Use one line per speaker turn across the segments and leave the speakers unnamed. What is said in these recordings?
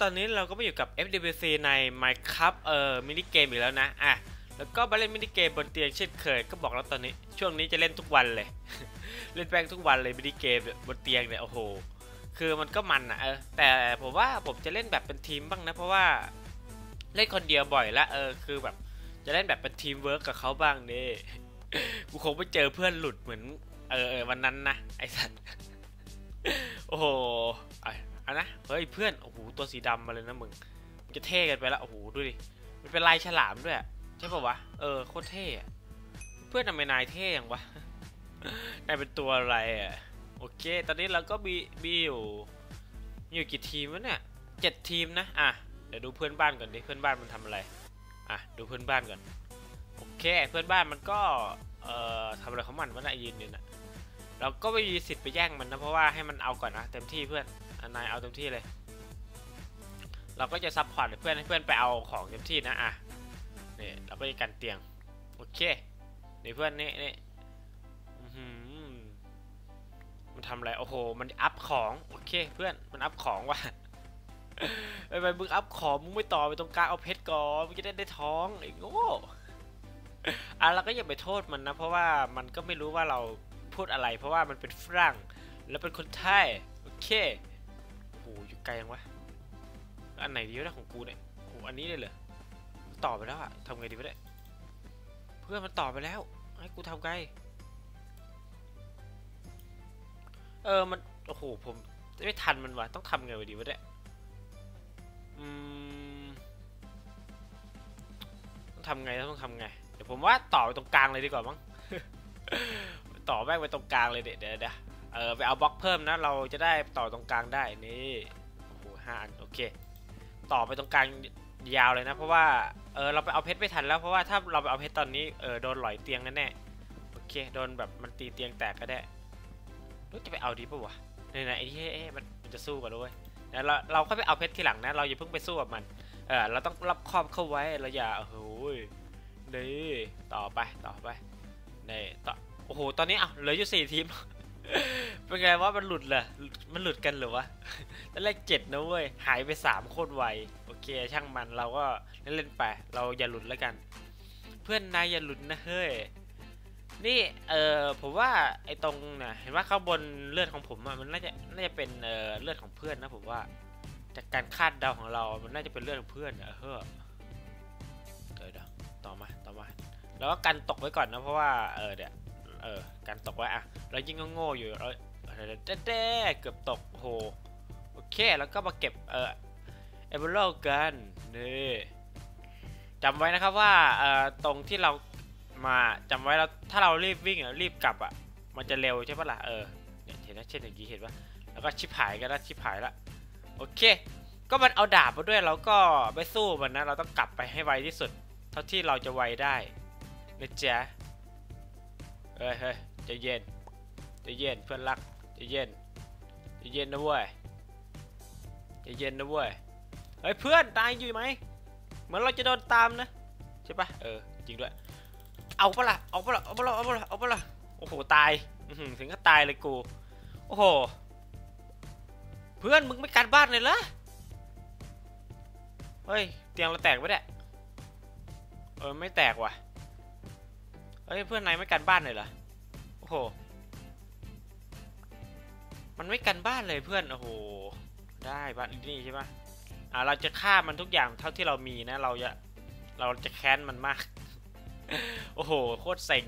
ตอนนี้เราก็มาอยู่กับ FWC ใน Minecraft เอ่อมินิเกมอีกแล้วนะอะแล้วก็มาเล่นมินิเกมบนเตียงเช่นเคยก็บอกแล้วตอนนี้ ช่วงนี้จะเล่นทุกวันเลย เล่นแป้งทุกวันเลยมินิเกมบนเตียงเนี่ยโอ้โหคือมันก็มันอะเออแต่ผมว่าผมจะเล่นแบบเป็นทีมบ้างนะเพราะว่าเล่นคนเดียวบ่อยละเออคือแบบจะเล่นแบบเป็นทีมเวิร์กกับเขาบ้างนี่กูคงไปเจอเพื่อนหลุดเหมือนเออเออวันนั้นนะไอ้สัตว์โอ้โห อะอันนะ เฮ้ยเพื่อน โอ้โห ตัวสีดำมาเลยนะมึงมันจะเท่กันไปละโอ้โห ดูดิ มันเป็นลายฉลามด้วย ใช่ป่าวะ เออ โคตรเท่อะเพื่อนทำไมนายเท่อย่างวะ นายเป็นตัวอะไรอะโอเค ตอนนี้เราก็มีมีอยู่มีอยู่กี่ทีมวะเนี่ยเจ็ดทีมนะ อะ เดี๋ยวดูเพื่อนบ้านก่อนดิ เพื่อนบ้านมันทำอะไร อะ ดูเพื่อนบ้านก่อน โอเค เพื่อนบ้านมันก็ เอ่อทำอะไรของมันวะนะยืนอยู่นะเราก็ไม่มีสิทธิ์ไปแย่งมันนะ เพราะว่าให้มันเอาก่อนนะ เต็มที่เพื่อน นนายเอาเต็มที่เลย เราก็จะซัพพอร์ตเพื่อนให้เพื่อนไปเอาของเต็มที่นะอะนี่เราก็จะกันเตียงโอเคนี่เพื่อนนี่นี่มันทำอะไรโอ้โห มันอัพของโอเคเพื่อนมันอัพของว่ะไปไปมึงอัพของมึงไม่ต่อไปตรงกลางเอาเพชรก่อนมึงจะได้ได้ท้องไอ้โง่อะเราก็อย่าไปโทษมันนะ เพราะว่ามันก็ไม่รู้ว่าเราพูดอะไร เพราะว่ามันเป็นฝรั่งแล้วเป็นคนไทยโอเค อ้โหอยู่ไกลยังวะ อันไหนดีวะของกูเนี่ยโอ้อันนี้เลยเหรอต่อไปแล้วอะทำไงดีวะเนี่ยเพื่อนมันต่อไปแล้ว ให้กูทำไง เออ มัน โอ้โห ผมไม่ทันมันวะต้องทำไงวะดีวะเนี่ยอืมต้องทำไงต้องทำไง เดี๋ยวผมว่าต่อไปตรงกลางเลยดีกว่ามั้ง ต่อแม่งไปตรงกลางเลยเดี๋ยวเดี๋ยว เออไปเอาบล็อกเพิ่มนะ เราจะได้ต่อตรงกลางได้นี่โอ้โหห้าอันโอเค ต่อไปตรงกลางยาวเลยนะ เพราะว่าเออเราไปเอาเพชรไม่ทันแล้วเพราะว่าถ้าเราไปเอาเพชรตอนนี้เออโดนหลอยเตียงแน่ๆโอเคโดนแบบมันตีเตียงแตกก็ได้รู้จะไปเอาดีปะวะเนี่ยนะไอ้ที่เอ๊ะมันมันจะสู้กันด้วยเดี๋ยวเราเราค่อยไปเอาเพชรทีหลังนะเราอย่าเพิ่งไปสู้กับมันเออเราต้องรับครอบเข้าไว้เราอย่าโอ้โหนี่ต่อไปต่อไปนี่ต่อโอ้โหตอนนี้อะเหลืออยู่สี่ทีม เป็นไงว่ามันหลุดเหรอ มันหลุดกันหรือวะตอนแรกเจ็ดนะเว้ย หายไปสามโคตรไว โอเค ช่างมันเราก็เล่นไป เราอย่าหลุดแล้วกัน เพื่อนนายอย่าหลุดนะเฮ้ย นี่ เออผมว่าไอ้ตรงเนี่ยเห็นว่าข้างบนเลือดของผมอะมันน่าจะน่าจะเป็นเออเลือดของเพื่อนนะผมว่า จากการคาดเดาของเรา มันน่าจะเป็นเลือดของเพื่อนอะเฮ้อเดี๋ยเดี๋ยวต่อมา ต่อมา แล้วก็กันตกไว้ก่อนนะเพราะว่า เออเดี๋ยว เออกันตกไว้อะแล้วยิ่งก็โง่อยู่เราเด้เด้เกือบตกโอ้โหโอเคแล้วก็มาเก็บเออเอเวอร์กันนี่จำไว้นะครับว่าเอ่อตรงที่เรามาจำไว้แล้วถ้าเรารีบวิ่งอะรีบกลับอะมันจะเร็วใช่ปะล่ะเออเห็นนะเช่นอย่างนี้เห็นปะแล้วก็ชิบหายกันแล้วชิบหายละโอเค ก็มันเอาดาบมาด้วยเราก็ไปสู้มันนะเราต้องกลับไปให้ไวที่สุด เท่าที่เราจะไวได้นะจ๊ะ เฮ้ยเฮ้ยจะเย็นจะเย็นเพื่อนรักจะเย็นจะเย็นนะเว้ยจะเย็นนะเว้ยเฮ้ยเพื่อนตายอยู่ไหมเหมือนเราจะโดนตามนะใช่ปะเออจริงด้วยเอาปะล่ะเอาปะล่ะเอาปะล่ะเอาปะล่ะเอาปะล่ะโอ้โหตายอื้อหือถึงก็ตายเลยกูโอ้โหเพื่อนมึงไม่การบ้านเลยเหรอเฮ้ยเตียงเราแตกไปเนี่ยเออไม่แตกว่ะ เฮ้ยเพื่อนนายไม่กันบ้านเลยเหรอ โอ้โห มันไม่กันบ้านเลยเพื่อน โอ้โห ได้บ้านนี่ใช่ปะอ่าเราจะฆ่ามันทุกอย่างเท่าที่เรามีนะ เราจะ เราจะแค้นมันมาก โอ้โห โคตรเซ็ง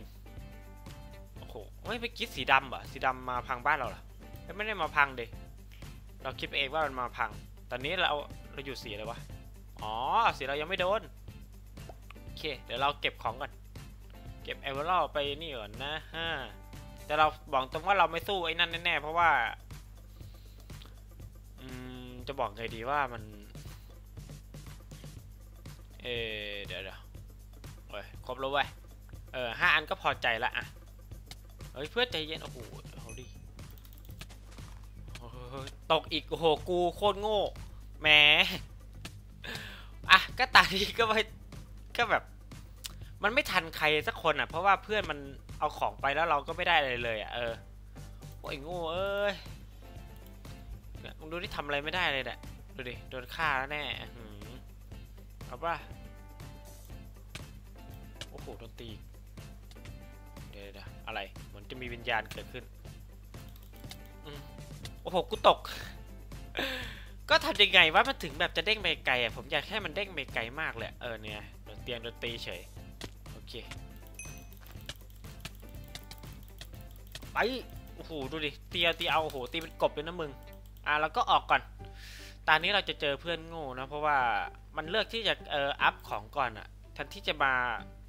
โอ้โหเฮ้ยไปคิดสีดำเหรอ สีดำมาพังบ้านเราเหรอ ไม่ได้มาพังเดเราคิดเองว่ามันมาพัง ตอนนี้เรา เราอยู่สีอะไรวะ อ๋อ สีเรายังไม่โดน โอเค เดี๋ยวเราเก็บของก่อน เก็บเอเวอร์ลไปนี่ก่อนนะฮะแต่เราบอกตรงว่าเราไม่สู้ไอ้นั่นแน่ๆเพราะว่าอืมจะบอกไงดีว่ามันเออเดี๋ยวเดี๋ยวโอ้ยครบแล้วเว้ยเออห้าอันก็พอใจละอะเฮ้ยเพื่อใจเย็นโอ้โหเอาดิตกอีกโอ้โหกูโคตรโง่แหมอะก็ตานี้ก็ไปก็แบบ มันไม่ทันใครสักคนอะ เพราะว่าเพื่อนมันเอาของไปแล้วเราก็ไม่ได้อะไรเลยอะเออโอ้ยง่เอ้ยมึงดูที่ทำอะไรไม่ได้เลยเนี่ยดูดิโดนฆ่าแล้วแน่หือเอาป่ะโอ้โหโดนตีเดี๋ยวเดี๋ยวอะไรเหมือนจะมีวิญญาณเกิดขึ้นโอ้โหกูตก ก็ทำยังไงว่ามันถึงแบบจะเด้งไปไกลอะผมอยากให้มันเด้งไปไกลมากเลยเออเนี่ยโดนเตียงโดนตีเฉย เคไปโอ้โหดูดิตีเอาตีเอาโอ้โหตีเป็นกบเลยนะมึงอะแล้วก็ออกก่อนตอนนี้เราจะเจอเพื่อนโง่นะเพราะว่ามันเลือกที่จะเอออัพของก่อนอะแทนที่จะมา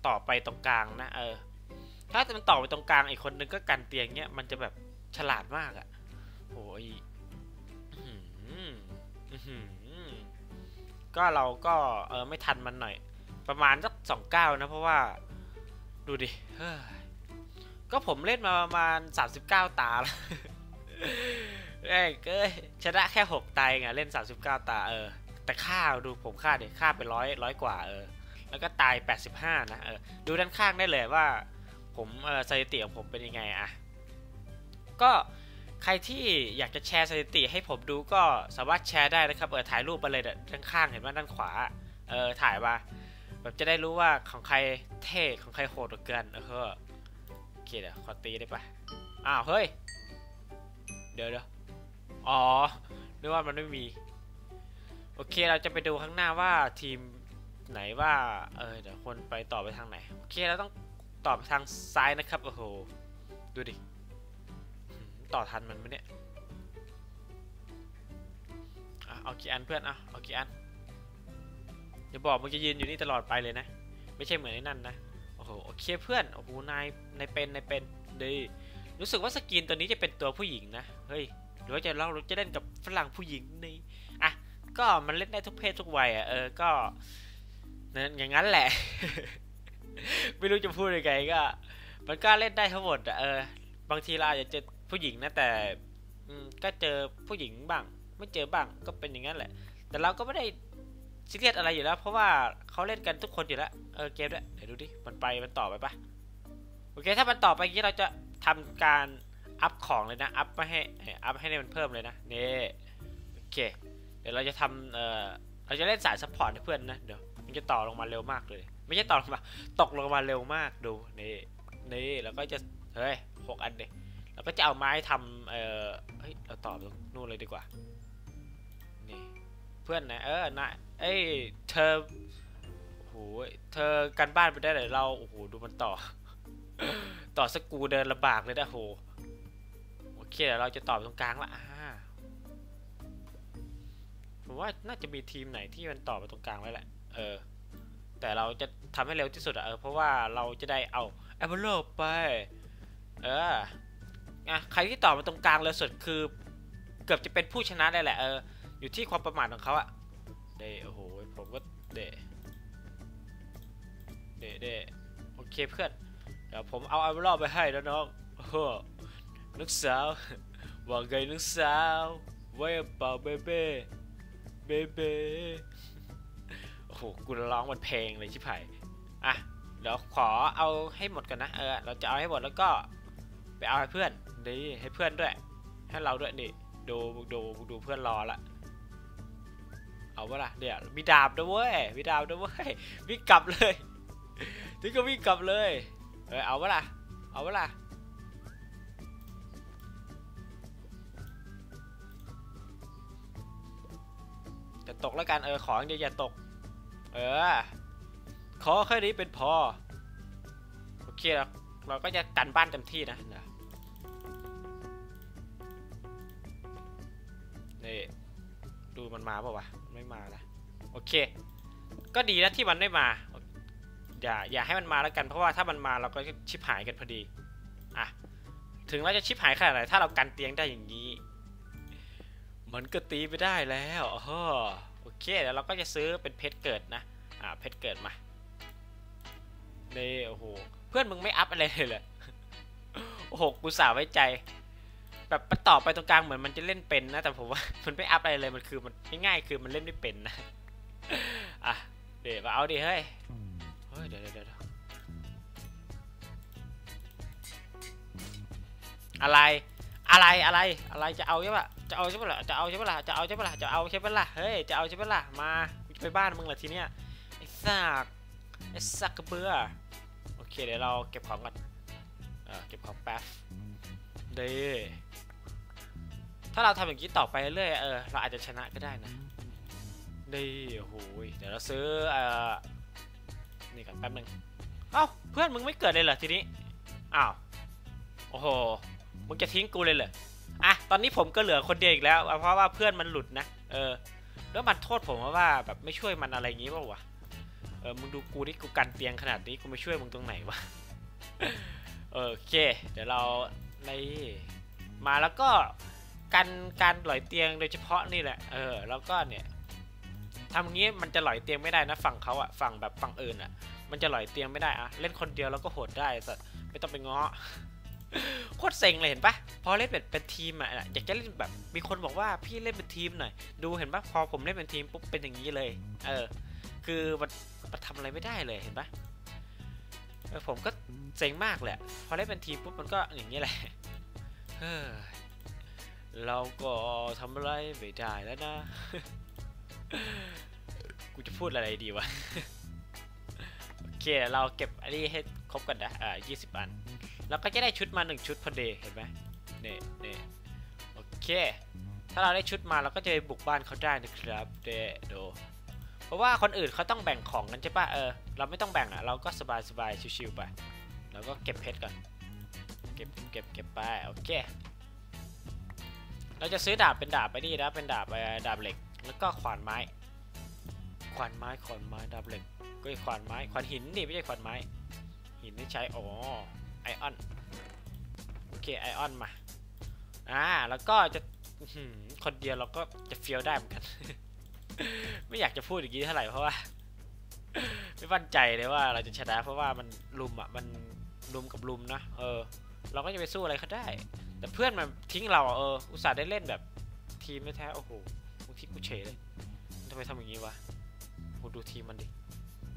ต่อไปตรงกลางนะเออ ถ้ามันต่อไปตรงกลางอีกคนนึงก็กันเตียงเนี้ยมันจะแบบฉลาดมากอะโอ้ยอื้อหืออื้อหือก็เราก็เออไม่ทันมันหน่อย ประมาณสักสองเก้านะเพราะว่า ดูดิเฮ้ยก็ผมเล่นมาประมาณ 39 ตาแล้วเอ้ยเอ้ยชนะแค่ 6 ตายไงเล่น 39 ตา เออ แต่ค่าดูผมค่าเด็ค่าเป็นร้อยร้อยกว่าเออ แล้วก็ตาย 85 นะ เออ ดูด้านข้างได้เลยว่า ผมเออสถิติของผมเป็นยังไงอะก็ใครที่อยากจะแชร์สถิติให้ผมดูก็สามารถแชร์ได้นะครับ เออถ่ายรูปไปเลยด้านข้างเห็นว่าด้านขวา เออถ่ายมา แบบจะได้รู้ว่าของใครเท่ของใครโหดกว่ากันเออโอเคเดี๋ยวขอตีได้ปะอ้าวเฮ้ยเดี๋ยวเดี๋ยวอ๋อนึกว่ามันไม่มี โอเคเราจะไปดูข้างหน้าว่าทีมไหนว่าเออเดี๋ยวคนไปต่อไปทางไหนโอเคเราต้องต่อไปทางซ้ายนะครับโอ้โหดูดิต่อทันมันไหมเนี่ยเอากี่อันเพื่อนอะเอากี่อัน อย่าบอกมึงจะยืนอยู่นี่ตลอดไปเลยนะ ไม่ใช่เหมือนไอ้นั่นนะโอ้โหโอเคเพื่อนโอ้โหนายนายเป็นนายเป็นดีรู้สึกว่าสกินตัวนี้จะเป็นตัวผู้หญิงนะเฮ้ยหรือว่าจะเราจะเล่นกับฝรั่งผู้หญิงนี่อะก็มันเล่นได้ทุกเพศทุกวัยอะเออก็นั่นอย่างนั้นแหละ ไม่รู้จะพูดยังไงก็ มันก็เล่นได้ทั้งหมดอะเออบางทีเราอาจจะเจอผู้หญิงนะแต่ก็เจอผู้หญิงบ้าง ไม่เจอบ้างก็เป็นอย่างนั้นแหละ แต่เราก็ไม่ได้ ซีเรียสอะไรอยู่แล้ว เพราะว่าเขาเล่นกันทุกคนอยู่แล้ว เออเกมด้วยเดี๋ยวดูดิ มันไปมันต่อไปปะโอเค ถ้ามันต่อไปงนี้เราจะทำการอัพของเลยนะ อัพไม่ให้ อัพให้มันเพิ่มเลยนะ นี่ โอเค เดี๋ยวเราจะทำเออเราจะเล่นสายซัพพอร์ตให้เพื่อนนะ เดี๋ยวมันจะต่อลงมาเร็วมากเลย ไม่ใช่ต่อลงมา ตกลงมาเร็วมากดู นี่ นี่ แล้วก็จะ เฮ้ยหกอันเด็แล้วก็จะเอาไม้ทำเออเฮ้ย เราต่อตรงนู่นเลยดีกว่า นี่ เพื่อนนะ เออนะ เอ้ยเธอโอ้โหเธอกันบ้านไปได้เลยเราโอ้โหดูมันต่อ ต่อสกูเดินลำบากเลยนะโหโอเคเดี๋ยวเราจะต่อตรงกลางละอ่าผมว่าน่าจะมีทีมไหนที่มันต่อไปตรงกลางไว้แหละ เออ แต่เราจะทำให้เร็วที่สุดอะเออเพราะว่าเราจะได้เอาแอปเปิลโลไป เอออะใครที่ต่อมาตรงกลางเร็วสุดคือ เกือบจะเป็นผู้ชนะได้แหละ เออ อยู่ที่ความประมาทของเขาอะ เดโอ้โห ผมก็เดเดเดโอเคเพื่อน เดี๋ยวผมเอาอปเปิลโลไปให้แล้วน้องโอ้โหลูกสาวว่าไงลูกสาวไว้เปล่าเบเบ้เบเบ้โอ้โหกูร้องมันเพลงเลยชิบหายอะเดี๋ยวขอเอาให้หมดกันนะ เออ เราจะเอาให้หมดแล้วก็ไปเอาให้เพื่อนดีให้เพื่อนด้วย ให้เราด้วยนี่ ดูดูดูเพื่อนรอละ เอาวะล่ะเดี๋ยวมีดาบด้วยเว้ยมีดาบด้วยเว้ยวิ่งกลับเลยถึงก็วิ่งกลับเลยเออเอาวะล่ะเอาวะล่ะจะตกแล้วกันเออขออย่างเดียวอย่าตก เออ ขอแค่นี้เป็นพอโอเคเราเราก็จะกันบ้านเต็มที่นะนะนี่ ดูมันมาเปล่าวะไม่มานะโอเค ก็ดีนะที่มันไม่มาอย่าอย่าให้มันมาแล้วกันเพราะว่าถ้ามันมาเราก็ชิบหายกันพอดีอะถึงเราจะชิบหายขนาดไหนถ้าเรากันเตียงได้อย่างนี้ มันก็ตีไปได้แล้วอ๋อโอเคเดี๋ยวเราก็จะซื้อเป็นเพชรเกิดนะอ่าเพชรเกิดมาเนโอ้โหเพื่อนมึงไม่อัพอะไรเลยเหรอโอ้โหกูสาไว้ใจ แบบมันต่อไปตรงกลางเหมือนมันจะเล่นเป็นนะ แต่ผมว่ามันไม่อัพอะไรเลยมันคือมันง่ายๆคือมันเล่นไม่เป็นนะอะเดี๋ยวเอาดิเฮ้ยเฮ้ยเดี๋ยวเดี๋ยวอะไรอะไรอะไรอะไรจะเอาใช่ปะจะเอาใช่ปะล่ะจะเอาใช่ปะล่ะจะเอาใช่ปะล่ะจะเอาใช่ปะล่ะเฮ้ยจะเอาใช่ปะล่ะมาไปบ้านมึงละทีเนี้ยไอ้ซากไอ้ซักกระเบือโอเคเดี๋ยวเราเก็บของก่อนเออเก็บของแป๊บเดี ถ้าเราทำอย่างนี้ต่อไปเรื่อยๆเออเราอาจจะชนะก็ได้นะดีโอ้โหเดี๋ยวเราซื้อเอ่อนี่กันแป๊บนึงเอ้าเพื่อนมึงไม่เกิดเลยเหรอทีนี้อ้าวโอ้โหมึงจะทิ้งกูเลยเหรออะตอนนี้ผมก็เหลือคนเดียวอีกแล้ว เพราะว่าเพื่อนมันหลุดนะเออแล้วมันโทษผมว่าแบบไม่ช่วยมันอะไรอย่างงี้ป่าวะเออมึงดูกูที่กูกันเตียงขนาดนี้กูไม่ช่วยมึงตรงไหนวะโอเค เดี๋ยวเราในมาแล้วก็ กันการหลอยเตียงโดยเฉพาะนี่แหละ เออ แล้วก็เนี่ยทำงี้มันจะหลอยเตียงไม่ได้นะฝั่งเขาอะฝั่งแบบฝั่งอื่นอะมันจะหลอยเตียงไม่ได้อะเล่นคนเดียวแล้วก็โหดได้แต่ไม่ต้องไปง้อโคตรเซ็งเลยเห็นปะพอเล่นเป็นเป็นทีมอะอยากจะเล่นแบบมีคนบอกว่าพี่เล่นเป็นทีมหน่อย ดูเห็นปะพอผมเล่นเป็นทีมปุ๊บเป็นอย่างนี้เลย เออ คือมันมันทำอะไรไม่ได้เลยเห็นปะเออผมก็เซ็งมากเลยพอเล่นเป็นทีมปุ๊บมันก็อย่างนี้แหละเฮ้ย เราก็ทำอะไรไม่ได้แล้วนะ กูจะพูดอะไรดีวะ โอเค เราเก็บอันนี้ให้ครบกันนะ อ่า20อัน แล้วก็จะได้ชุดมาหนึ่งชุดพอดีเห็นไหมเนี่นี่โอเค ถ้าเราได้ชุดมาเราก็จะไปบุกบ้านเขาได้นะครับเดโดเพราะว่าคนอื่นเขาต้องแบ่งของกันใช่ปะเออ เราไม่ต้องแบ่งอะ เราก็สบายสบายชิวๆไป แล้วก็เก็บเพชรก่อน เก็บ เก็บ เก็บไป โอเค เราจะซื้อดาบเป็นดาบไปนี่นะ เป็นดาบดาบเหล็ก แล้วก็ขวานไม้ ขวานไม้ ขวานไม้ ดาบเหล็ก ก็ขวานไม้ ขวานหินนี่ไม่ใช่ขวานไม้ หินที่ใช้ อ๋อ ไอออน โอเค ไอออนมา อ่า แล้วก็จะคนเดียวเราก็จะเฟี้ยวได้เหมือนกัน ไม่อยากจะพูดอย่างนี้เท่าไหร่เพราะว่า ไม่มั่นใจเลยว่าเราจะชนะเพราะว่ามันลุมอะ มันลุมกับลุมนะ เออ เราก็จะไปสู้อะไรเขาได้ แต่เพื่อนมันทิ้งเราเอออุตส่าห์ได้เล่นแบบทีมไม่แท้โอ้โหมึงทิ้งกูเฉยเลยทำไมทำอย่างนี้วะมึงดูทีมมันดิ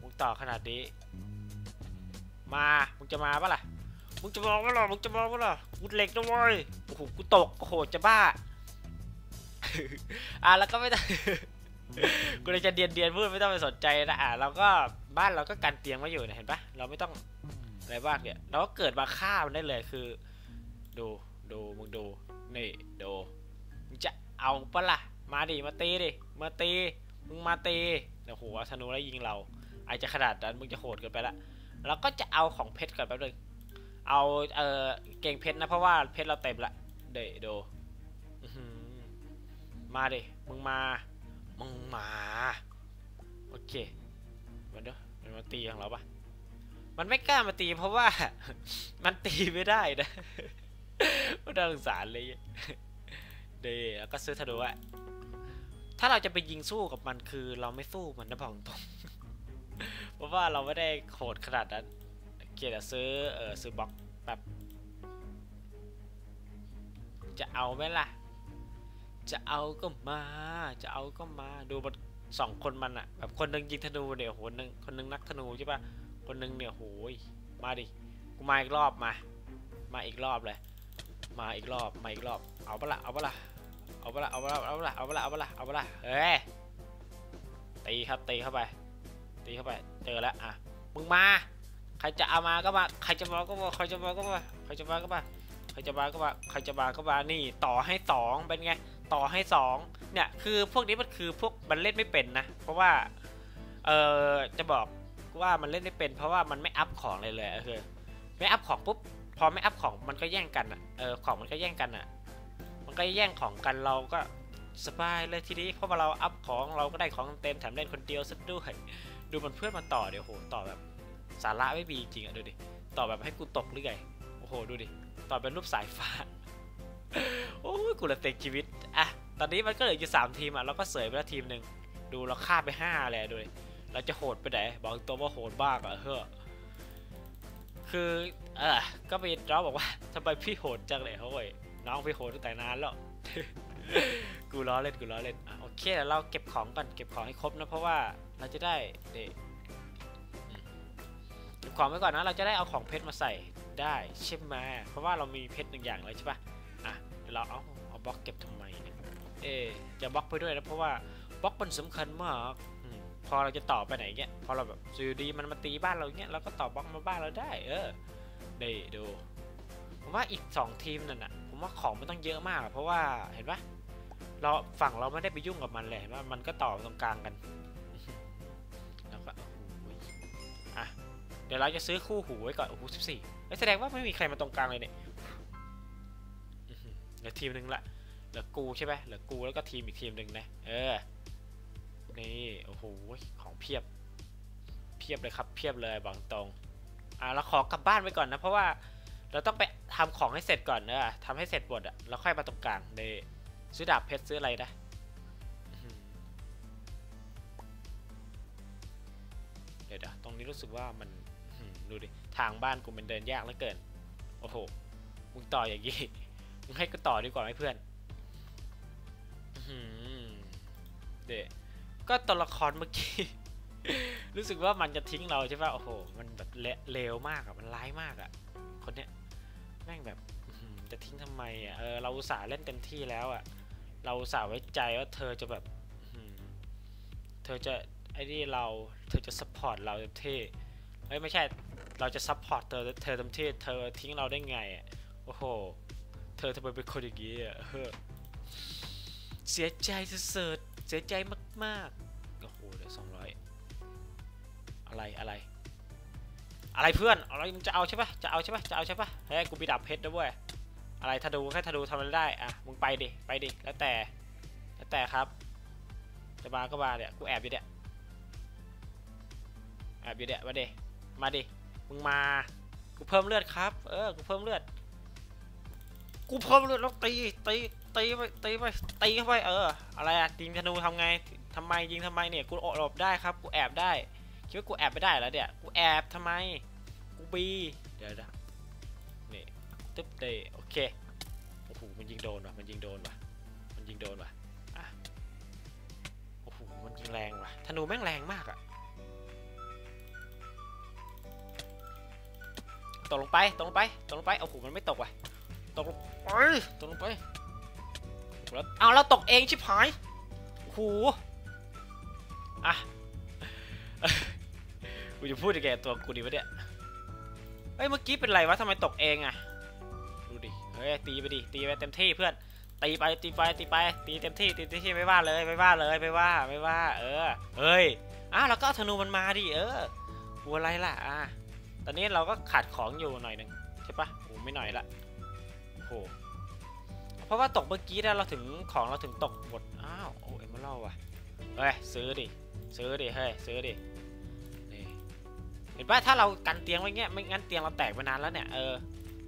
มึงต่อขนาดนี้ มา มึงจะมาปะล่ะ มึงจะบอกว่าหรอมึงจะบอกว่าหรอกูเหล็กนะเว้ยโอ้โหกูตกโอ้โหจะบ้าอะแล้วก็ไม่ต้องกูเลยจะเดียนเดียนพูดไม่ต้องไปสนใจนะอะเราก็บ้านเราก็กันเตียงไว้อยู่นะเห็นปะเราไม่ต้องอะไรบ้างเนี่ยเราก็เกิดมาฆ่ามันได้เลยคือ ดู ดูมึงดู นี่ดูมึงจะเอาปะล่ะ มาดิ มาตีดิ มาตี มึงมาตีเดี๋ยวโหธนูแล้วยิงเราอาจจะขนาดนั้นมึงจะโหดเกินไปละ แล้วก็จะเอาของเพชรก่อนแป๊บนึง เอาเออเก่งเพชรนะเพราะว่าเพชรเราเต็มละ เดยวดูมาดิ มึงมา มึงมา โอเค มันเด้อมันมาตีของเราปะมันไม่กล้ามาตีเพราะว่า มันตีไม่ได้นะ ก็น่าสงสารเลยเดยวแล้วก็ซื้อธนูอะถ้าเราจะไปยิงสู้กับมันคือเราไม่สู้มันนะบอกตรงเพราะว่าเราไม่ได้โหดขนาดนั้น เกียรซื้อเออซื้อบล็อกแบบจะเอาไหมล่ะ จะเอาก็มา จะเอาก็มา ดูมันสองคนมันอะแบบคนหนึงยิงธนูเนี่ยโหนึงคนหนึงนักธนูใช่ปะคนหนึงเนี่ยโหยมาดิ กูมาอีกรอบมา มาอีกรอบเลย มาอีกรอบ มาอีกรอบ เอาปะละเอาปะละเอาปะละเอาปะละเอาปะละเอาปะละเอาปะละเอาปะละเฮ้ย ตีครับ ตีเข้าไป ตีเข้าไป เจอแล้ว อะ มึงมา ใครจะเอามาก็มา ใครจะมาก็มา ใครจะมาก็มา ใครจะมาก็มา ใครจะมาก็มา ใครจะมาก็มา นี่ ต่อให้สองเป็นไง ต่อให้สองเนี่ย คือพวกนี้มันคือพวกมันเล่นไม่เป็นนะ เพราะว่า เออจะบอกว่ามันเล่นไม่เป็น เพราะว่ามันไม่อัพของเลยเลยคือ ไม่อัพของปุ๊บ พอไม่อัพของมันก็แย่งกันอะเออของมันก็แย่งกันอะ มันก็แย่งของกันเราก็สบายเลยทีนี้เพราะว่าเราอัพของเราก็ได้ของเต็มแถมเล่นคนเดียวซะด้วยดูมันเพื่อนมาต่อเดี๋ยวโหต่อแบบสาระไม่มีจริงอะดูดิต่อแบบให้กูตกหรือไงโอ้โหดูดิต่อเป็นรูปสายฟ้าโอ้ยกูละเต็งชีวิตอะตอนนี้มันก็เหลืออยู่สามทีมอะเราก็เสยไปแล้วทีมหนึ่งดูเราฆ่าไปห้าเลยดูดิเราจะโหดไปไหนบอกตัวว่าโหดบ้างอะเฮ้อคือ เออ ก็มีน้องบอกว่าทำไมพี่โหดจังเลยเขาเว้ยน้องพี่โหดตั้งแต่นานแล้ว กูล้อเล่นกูล้อเล่นโอเคเราเก็บของก่อนเก็บของให้ครบนะเพราะว่าเราจะได้เด็เก็บของไว้ก่อนนะเราจะได้เอาของเพชรมาใส่ได้ใช่ไหมเพราะว่าเรามีเพชรหนึ่งอย่างเลยใช่ปะอะเราเอาเอาบล็อกเก็บทำไมเนี่ยเอ๊จะบล็อกไปด้วยนะเพราะว่าบล็อกมันสำคัญมากพอเราจะต่อไปไหนเงี้ยพอเราแบบอยู่ดีมันมาตีบ้านเราเงี้ยเราก็ต่อบล็อกมาบ้านเราได้ เออ นี่ดู ผมว่าอีกสองทีมนั่นน่ะ ผมว่าของมันต้องเยอะมากอะเพราะว่าเห็นปะเราฝั่งเราไม่ได้ไปยุ่งกับมันเลยเห็นปะมันก็ต่อตรงกลางกันแล้วก็โอ้โหอะเดี๋ยวเราจะซื้อคู่หูไว้ก่อนโอ้โหสิบสี่แสดงว่าไม่มีใครมาตรงกลางเลยเนี่ยเหลือทีมหนึ่งละเหลือกูใช่ไหมเหลือกูแล้วก็ทีมอีกทีมหนึ่งนะ เออ นี่ โอ้โห ของเพียบ เพียบเลยครับ เพียบเลยบางตรง อะเราขอกลับบ้านไปก่อนนะ เพราะว่าเราต้องไปทำของให้เสร็จก่อนเนอะทำให้เสร็จหมดอะแล้วค่อยมาตรงกลางเดซื้อดาบเพชรซื้ออะไรนะเดี๋ยวตรงนี้รู้สึกว่ามันดูดิ ทางบ้านกูมันเดินยากเหลือเกิน โอ้โห มึงต่ออย่างงี้ มึงให้กูต่อดีกว่าไหมเพื่อนเดก็ตัวละครเมื่อกี้ รู้สึกว่ามันจะทิ้งเราใช่ป่ะโอ้โห มันแบบเลวมากอะมันร้ายมากอะคนเนี้ยแม่งแบบจะทิ้งทำไมอะเออเราอุตส่าห์เล่นเต็มที่แล้วอะเราอุตส่าห์ไว้ใจว่าเธอจะแบบเธอจะไอ้นี่เราเธอจะซัพพอร์ตเราเต็มที่เฮ้ยไม่ใช่เราจะซัพพอร์ตเธอเธอเต็มที่เธอทิ้งเราได้ไงอะโอ้โห เธอทำไมเป็นคนอย่างนี้อะเฮ้อเสียใจสุดๆเสียใจมากๆโอ้โหเหลือสอง อะไรอะไร อะไรเพื่อนอะไรมึงจะเอาใช่ปะจะเอาใช่ปะจะเอาใช่ปะเฮ้ยกูมีดาบเพชรด้วยอะไรถ้าดูแค่ถ้าดูทำอะไรได้อะมึงไปดิไปดิแล้วแต่แล้วแต่ครับจะมาก็มาเนี่ยกูแอบอยู่เนี่ยแอบอยู่เนี่ยมาดิมาดิมึงมากูเพิ่มเลือดครับ เออกูเพิ่มเลือดกูเพิ่มเลือดแล้วตีตีตีไปตีไปตีเข้าไปเอออะไรอะยิงธนูทำไงทำไมยิงทำไมเนี่ยกูอหลบได้ครับกูแอบได้ คิดว่ากูแอบไม่ได้แล้วเนี่ย กูแอบทำไม กูบีเดี๋ยวนะนี่ตึ๊บเดโอเค โอ้โห มันยิงโดนว่ะ มันยิงโดนว่ะ มันยิงโดนว่ะอะโอ้โห มันยิงแรงว่ะ ธนูแม่งแรงมากอะตกลงไป ตกลงไป ตกลงไป โอ้โห มันไม่ตกว่ะ ตกลงไปตกลงไปแล้วเอาเราตกเองชิบหายโอ้โหอะ กูจะพูดยังไงกับตัวกูดีวะเนี่ยเฮ้ยเมื่อกี้เป็นไรวะทำไมตกเองอะดูดิ เฮ้ยตีไปดิ ตีไปเต็มที่เพื่อน ตีไปตีไปตีไปตีเต็มที่ตีเต็มที่ไม่ว่าเลยไม่ว่าเลยไม่ว่าไม่ว่า เออ เฮ้ยอะเราก็ธนูมันมาดิเออกลัวอะไรล่ะอะตอนนี้เราก็ขาดของอยู่หน่อยหนึ่งใช่ปะโอ้ไม่หน่อยละโอ้โหเพราะว่าตกเมื่อกี้นะเราถึงของเราถึงตกหมด อ้าว โอ้เอ็มเมอรัลว่ะ เฮ้ยซื้อดิ ซื้อดิ เฮ้ยซื้อดิ เห็นปะถ้าเรากันเตียงไว้เงี้ยไม่งั้นเตียงเราแตกไปนานแล้วเนี่ยเออ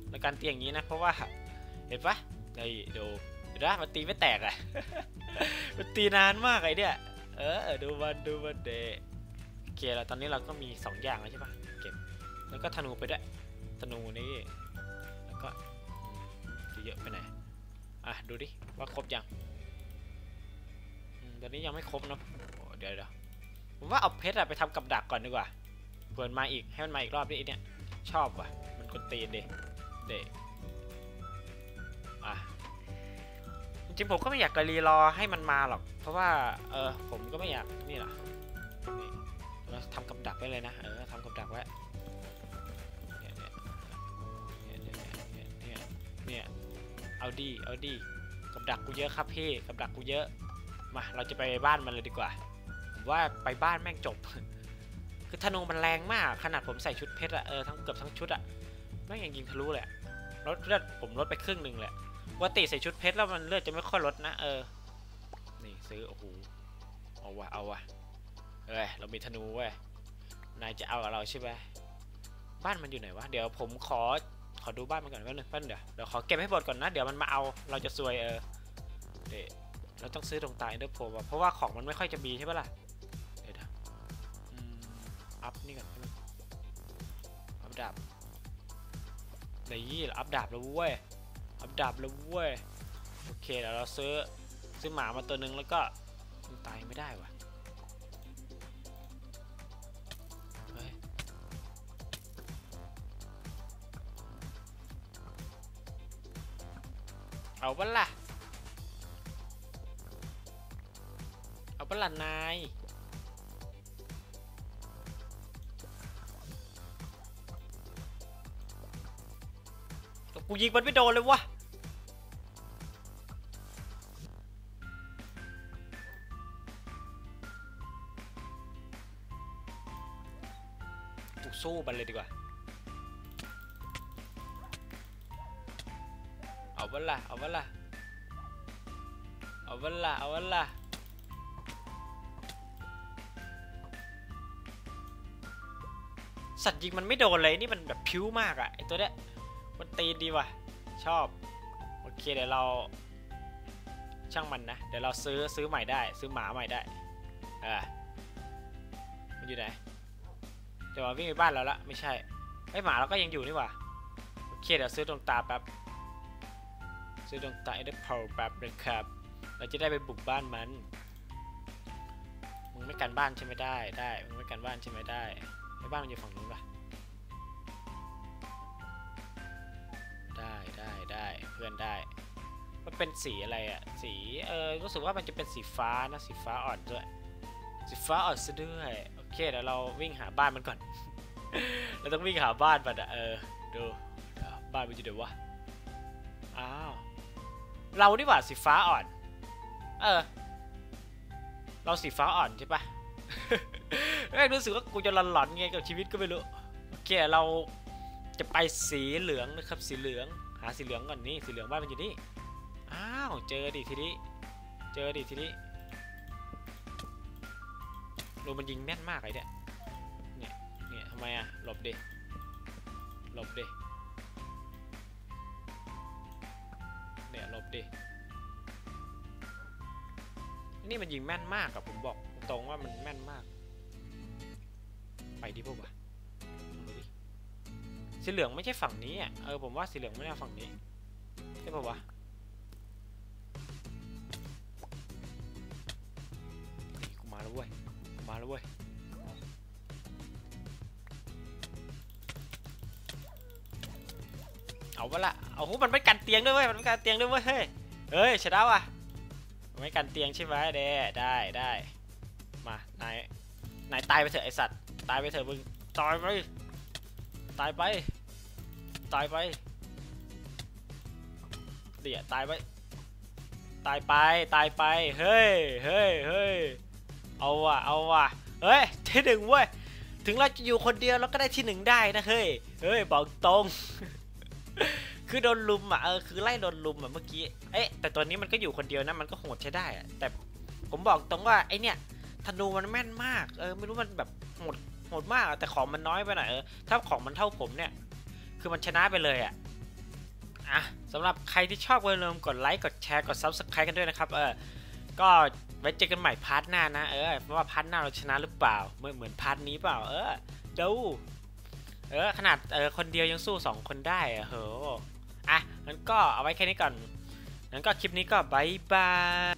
เรากันเตียงอย่างนี้นะเพราะว่าเห็นปะนี่ดูเห็นปะมันตีไม่แตกอะมันตีนานมากไอ้เนี่ยเออดูมันดูมันเดโอเคแล้วตอนนี้เราก็มีสองอย่างแล้วใช่ปะเก็บแล้วก็ธนูไปด้วยธนูนี่แล้วก็เยอะไปไหนอะดูดิว่าครบยังตอนนี้ยังไม่ครบนะเดี๋ยวเดี๋ยวผมว่าเอาเพชรอะไปทำกับดักก่อนดีกว่า เผื่อมันมาอีกให้มันมาอีกรอบดิเนี่ยชอบว่ะ มันกดตีนเดเดอะจริงผมก็ไม่อยากจะรีรอให้มันมาหรอก เพราะว่า เออผมก็ไม่อยากนี่หรอเราทำกับดักไว้เลยนะ เออทำกับดักไว้เนี่ยเนี่ยเนี่ยเนี่ยเนี่ยเนี่ยเอาดีเอาดีกับดักกูเยอะครับพี่กับดักกูเยอะมาเราจะไปบ้านมันเลยดีกว่าผมว่าไปบ้านแม่งจบ คือธนูมันแรงมาก ขนาดผมใส่ชุดเพชรอะเออทั้งเกือบทั้งชุดอะแม่งยังยิงทะลุเลยลดเลือดผมลดไปครึ่งหนึ่งเลยปกติใส่ชุดเพชรแล้วมันเลือดจะไม่ค่อยลดนะเออ นี่ซื้อโอ้โหเอาวะเอาวะเอ้ยเรามีธนูเว้ยนายจะเอากับเราใช่ไหมบ้านมันอยู่ไหนวะเดี๋ยวผมขอขอดูบ้านมันก่อนแป๊บนึงแป๊บนึงเดี๋ยวเดี๋ยวขอเก็บให้หมดก่อนนะเดี๋ยวมันมาเอาเราจะซวยเออเดี๋ยวเราต้องซื้อตรงตายเดอร์โพเพราะว่าของมันไม่ค่อยจะมีใช่ปะล่ะเดี๋ยวนะ อัพนี่ก่อนอัพดาบนี่อัพดาบแล้วเว้ย อัพดาบแล้วเว้ย โอเคเดี๋ยวเราซื้อซื้อหมามาตัวหนึ่งแล้วก็มันตายไม่ได้วะเฮ้ยโเอาปะล่ะ เอาปะล่ะนาย กูยิงมันไม่โดนเลยวะกูสู้มันเลยดีกว่า เอาเวละเอาเวละเอาเวละเอาเวละสัตว์ยิงมันไม่โดนเลยนี่มันแบบพิ้วมากอะไอตัวเนี้ย ตีนดีว่ะ ชอบ โอเคเดี๋ยวเรา ช่างมันนะ เดี๋ยวเราซื้อซื้อใหม่ได้ ซื้อหมาใหม่ได้อ่ามันอยู่ไหนเดี๋ยวมาวิ่งไปบ้านเราละไม่ใช่ไอหมาเราก็ยังอยู่นี่ว่าโอเคเดี๋ยวซื้อดวงตาแป๊บซื้อดวงตาเอเดอร์พาวแป๊บนะครับ เราจะได้ไปบุกบ้านมันมึงไม่กันบ้านใช่ไหมได้ได้มึงไม่กันบ้านใช่ไหมได้ไอ้บ้านมันอยู่ฝั่งนู้นปะ ได้ได้ได้เพื่อนได้ มันเป็นสีอะไรอะสีเออรู้สึกว่ามันจะเป็นสีฟ้านะสีฟ้าอ่อนด้วย สีฟ้าอ่อนซะด้วยโอเคเดี๋ยวเราวิ่งหาบ้านมันก่อน เราต้องวิ่งหาบ้านมันอะเออดูเดี๋ยวบ้านมันอยู่ไหนวะอ้าวเราดีกว่าสีฟ้าอ่อน เออ เราสีฟ้าอ่อนใช่ปะเอ้ยรู้สึกว่ากูจะหลอนๆไงกับชีวิตก็ไม่รู้โอเคเราจะไปสีเหลืองนะครับสีเหลือง หาสีเหลืองก่อนนี่สีเหลืองบ้านมันอยู่นี่อ้าวเจอดิทีนี้เจอดิทีนี้ดูมันยิงแม่นมากเลยเนี่ยเนี่ยเนี่ยทำไมอะหลบดิหลบดิเนี่ยหลบดินี่มันยิงแม่นมากอะผมบอกตรงว่ามันแม่นมาก ไปดิพวกวะ สีเหลืองไม่ใช่ฝั่งนี้อะเออผมว่าสีเหลืองไม่ใช่ฝั่งนี้ใช่ปะวะนี่กูมาแล้วเว้ยมาแล้วเว้ยเอาวะละเอาหูมันไม่กันเตียงด้วยเว้ยมันไม่กันเตียงด้วยเว้ยเฮ้ยเฮ้ยชนะว่ะไม่กันเตียงใช่ไหมเด้ได้ได้มานายนายตายไปเถอะไอสัตว์ตายไปเถอะมึงตายไปตายไป ตายไปเดี๋ยวตายไป ตายไป ตายไป เฮ้ย เฮ้ย เฮ้ย เอาว่ะ เอาว่ะ เฮ้ย ที่หนึ่งเว้ย ถึงเราจะอยู่คนเดียวเราก็ได้ที่หนึ่งได้นะ เฮ้ย เฮ้ย บอกตรง คือโดนลุมอะ เออ คือไล่โดนลุมอะเมื่อกี้ เอ๊ะ แต่ตัวนี้มันก็อยู่คนเดียวนะ มันก็โหดใช้ได้อะ แต่ผมบอกตรงว่าไอเนี่ยธนูมันแม่นมาก เออ ไม่รู้มันแบบโหดโหดมาก แต่ของมันน้อยไปหน่อย เออ ถ้าของมันเท่าผมเนี่ย คือมันชนะไปเลยอะอะสำหรับใครที่ชอบก็อย่าลืมกดไลค์กดแชร์กด Subscribe กันด้วยนะครับเออก็ไว้เจอกันใหม่พาร์ทหน้านะเออว่าพาร์ทหน้าเราชนะหรือเปล่าเหมือนเหมือนพาร์ทนี้เปล่า เออดูเออขนาดเออคนเดียวยังสู้สองคนได้อะโหอะงั้นก็เอาไว้แค่นี้ก่อนงั้นก็คลิปนี้ก็บายบาย